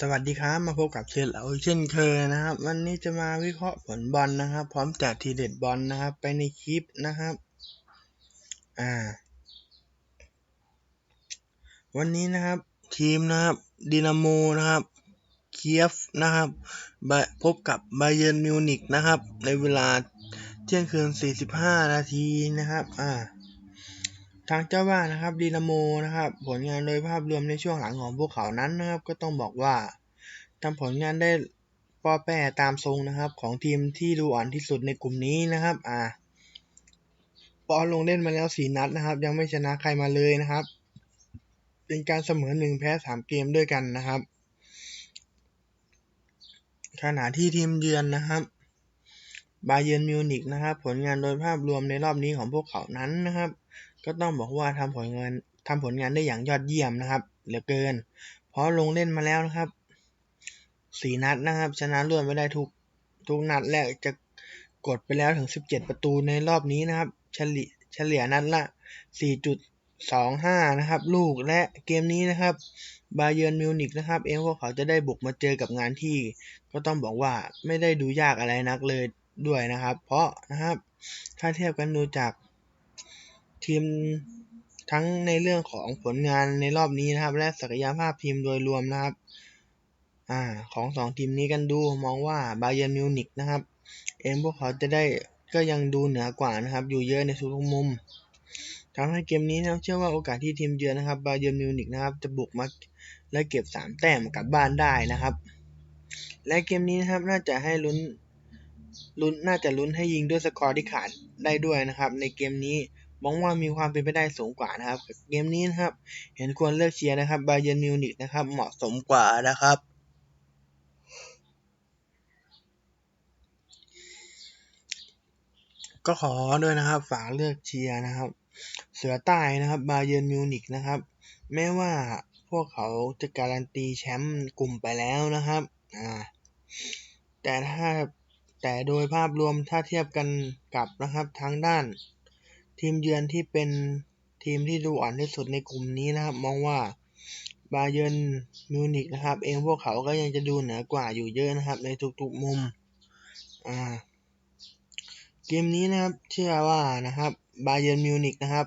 สวัสดีครับมาพบกับเชนเหลาเช่นเคยนะครับ วันนี้จะมาวิเคราะห์ผลบอลนะครับ พร้อมจัดทีเด็ดบอลนะครับ ไปในคลิปนะครับ อ่า วันนี้นะครับ ทีมนะครับดินาโมนะครับเคียฟนะครับพบกับบาเยนมิวนิกนะครับ ในเวลาเที่ยงคืน 45 นาทีนะครับ อ่า ทางเจ้าบ้านนะครับดีนาโมนะครับผลงานโดยภาพรวมในช่วงหลังของพวกเขานั้นนะครับ ก็ต้องบอกว่าทำผลงานได้ปอแปรตามทรงนะครับ ของทีมที่ดูอ่อนที่สุดในกลุ่มนี้นะครับอ่าปอลงเล่นมาแล้วสี่นัดนะครับ ยังไม่ชนะใครมาเลยนะครับ เป็นการเสมอหนึ่งแพ้สามเกมด้วยกันนะครับขณะที่ทีมเยือนนะครับ บาเยร์นมิวนิกนะครับ ผลงานโดยภาพรวมในรอบนี้ของพวกเขานั้นนะครับ ก็ต้องบอกว่าทำผลงานทำผลงานได้อย่างยอดเยี่ยมนะครับ เหลือเกิน เพราะลงเล่นมาแล้วนะครับสี่นัดนะครับ ชนะรวดไม่ได้ทุกทุกนัดและจะกดไปแล้วถึงสิบเจ็ดประตูในรอบนี้นะครับ เฉลี่ยเฉลี่ยนัดละสี่จุดสองห้านะครับ ลูกและเกมนี้นะครับบาเยอร์นมิวนิกนะครับ เองพวกเขาจะได้บุกมาเจอกับงานที่ ก็ต้องบอกว่าไม่ได้ดูยากอะไรนักเลย ด้วยนะครับ เพราะนะครับถ้าเทียบกันดูจากทีมทั้งในเรื่องของผลงานในรอบนี้นะครับ และศักยภาพทีมโดยรวมนะครับอ่าของสองทีมนี้กันดูมองว่าบาเยอร์มิวนิกนะครับ เองพวกเขาจะได้ก็ยังดูเหนือกว่านะครับ อยู่เยอะในทุกมุมทำให้เกมนี้นะเชื่อว่าโอกาสที่ทีมเยือนนะครับบาเยอร์มิวนิกนะครับจะบุกมาและเก็บสามแต้มกลับบ้านได้นะครับ และเกมนี้นะครับน่าจะให้ลุ้น ลุ้นน่าจะลุ้นให้ยิงด้วยสกอร์ที่ขาดได้ด้วยนะครับ ในเกมนี้มองว่ามีความเป็นไปได้สูงกว่านะครับ เกมนี้นะครับ เห็นควรเลือกเชียร์นะครับบาเยนมิวนิกนะครับ เหมาะสมกว่านะครับ ก็ขอด้วยนะครับฝากเลือกเชียร์นะครับ เสือใต้นะครับบาเยนมิวนิกนะครับ แม้ว่าพวกเขาจะการันตีแชมป์กลุ่มไปแล้วนะครับอ่าแต่ถ้า แต่โดยภาพรวมถ้าเทียบกันกับนะครับทางด้าน ทีมเยือนที่เป็นทีมที่ดูอ่อนที่สุดในกลุ่มนี้นะครับ มองว่าบาเยร์นมิวนิกนะครับ เองพวกเขาก็ยังจะดูเหนือกว่าอยู่เยอะนะครับ ในทุกๆมุมอ่าเกมนี้นะครับเชื่อว่านะครับบาเยร์นมิวนิกนะครับ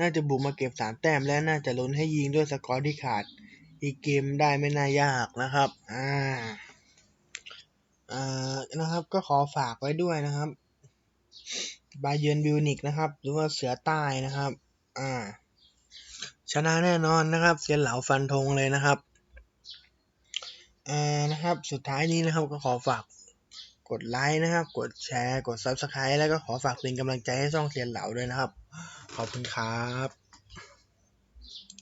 น่าจะบุกมาเก็บสามแต้มและน่าจะลุ้นให้ยิงด้วยสกอร์ที่ขาด อีกเกมได้ไม่น่ายากนะครับ อ่า นะครับก็ขอฝากไว้ด้วยนะครับ บาเยนบิวนิกนะครับ หรือว่าเสือใต้นะครับ อ่า ชนะแน่นอนนะครับเซียนเหลาฟันธงเลยนะครับอ่านะครับ สุดท้ายนี้นะครับก็ขอฝากกดไลค์นะครับ กดแชร์ กด Subscribe แล้วก็ขอฝากเป็นกำลังใจให้ช่องเซียนเหลาด้วยนะครับ ขอบคุณครับ